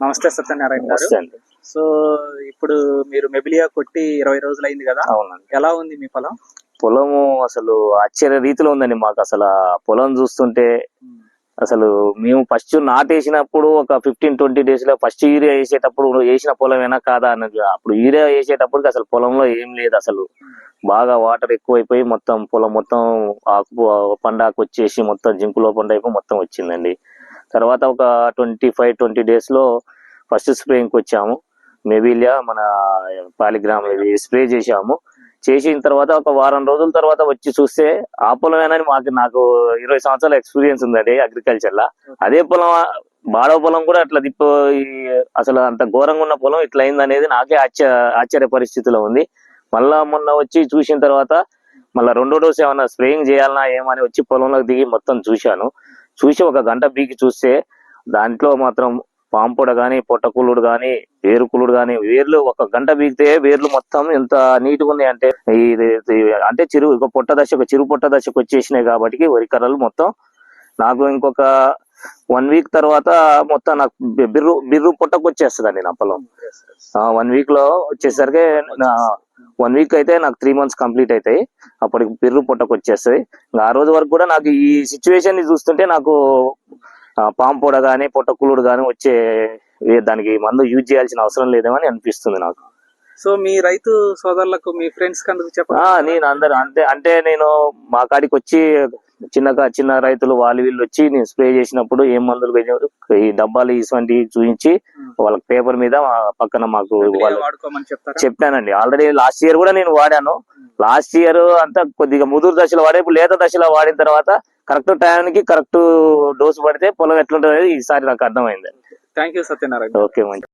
నమస్తే సత్యనారాయణ గారు. అండి. సో ఇప్పుడు మీరు మెబిలియా కొట్టి ఇరవై రోజులు అయింది కదా? అవునండి. ఎలా ఉంది మీ పొలం? పొలము అసలు ఆశ్చర్య రీతిలో ఉందండి మాకు. అసలు ఆ పొలం చూస్తుంటే అసలు మేము ఫస్ట్ నాటేసినప్పుడు ఒక ఫిఫ్టీన్ ట్వంటీ డేస్లో ఫస్ట్ యూరియా వేసేటప్పుడు వేసిన పొలమేనా కాదా అన్నది. అప్పుడు యూరియా వేసేటప్పటికి అసలు పొలంలో ఏం లేదు అసలు. బాగా వాటర్ ఎక్కువైపోయి మొత్తం పొలం మొత్తం ఆకు పండాకు వచ్చేసి మొత్తం జింకులో పండు అయిపోయి మొత్తం వచ్చిందండి. తర్వాత ఒక ట్వంటీ ఫైవ్ ట్వంటీ డేస్లో ఫస్ట్ స్ప్రేయింగ్కి వచ్చాము మెబిలియా మన పాలిగ్రామ్ ఇది స్ప్రే చేసాము చేసిన తర్వాత ఒక వారం రోజుల తర్వాత వచ్చి చూస్తే ఆ పొలమేనని మాకు నాకు ఇరవై సంవత్సరాల ఎక్స్పీరియన్స్ ఉందండి అగ్రికల్చర్లా అదే పొలం బాడవ పొలం కూడా అట్లా తిప్ప అసలు అంత ఘోరంగా ఉన్న పొలం ఇట్లా అయింది అనేది నాకే ఆశ్చర్య ఆశ్చర్య పరిస్థితిలో ఉంది. మళ్ళా మొన్న వచ్చి చూసిన తర్వాత మళ్ళీ రెండో డోస్ ఏమన్నా స్ప్రేయింగ్ చేయాలన్నా ఏమని వచ్చి పొలంలోకి దిగి మొత్తం చూశాను. చూసి ఒక గంట బీకి చూస్తే దాంట్లో మాత్రం పాంపొడ గాని పొట్టకులుడు గాని వేరుకులుడు గాని వేర్లు ఒక గంట బీగితే వేర్లు మొత్తం ఎంత నీట్గా ఉన్నాయి అంటే అంటే చిరు ఒక పొట్ట దశకు చిరు పొట్ట దశకు వచ్చేసినాయి కాబట్టి వరి కర్రలు మొత్తం. నాకు ఇంకొక వన్ వీక్ తర్వాత మొత్తం నాకు బిర్రు బిర్రు పొట్టకు వచ్చేస్తుందండి నా పొలం. వన్ వీక్లో వచ్చేసరికి వన్ వీక్ అయితే నాకు త్రీ మంత్స్ కంప్లీట్ అవుతాయి. అప్పటికి బిర్రు పొట్టకు వచ్చేస్తుంది. ఆ రోజు వరకు కూడా నాకు ఈ సిచ్యువేషన్ని చూస్తుంటే నాకు పాంపొడ గానీ పొట్టకులుడు గానీ వచ్చే దానికి మందు యూజ్ చేయాల్సిన అవసరం లేదేమని అనిపిస్తుంది నాకు. సో మీ రైతు సోదరులకు మీ ఫ్రెండ్స్ కందుకు నేను అందరు అంతే అంటే నేను మా కాడికి వచ్చి చిన్నగా చిన్న రైతులు వాళ్ళు వీళ్ళు వచ్చి నేను స్ప్రే చేసినప్పుడు ఏం మందులు ఈ డబ్బాలు ఇటువంటి చూపించి వాళ్ళకి పేపర్ మీద పక్కన మాకు వాళ్ళు చెప్పానండి. ఆల్రెడీ లాస్ట్ ఇయర్ కూడా నేను వాడాను. లాస్ట్ ఇయర్ అంతా కొద్దిగా ముదురు దశలో వాడే ఇప్పుడు లేత దశలో వాడిన తర్వాత కరెక్ట్ టైంకి కరెక్ట్ డోసు పడితే పొలం ఎట్లుంటుంది ఈసారి నాకు అర్థమైంది. థ్యాంక్ యూ సత్యనారాయణ ఓకే మంచి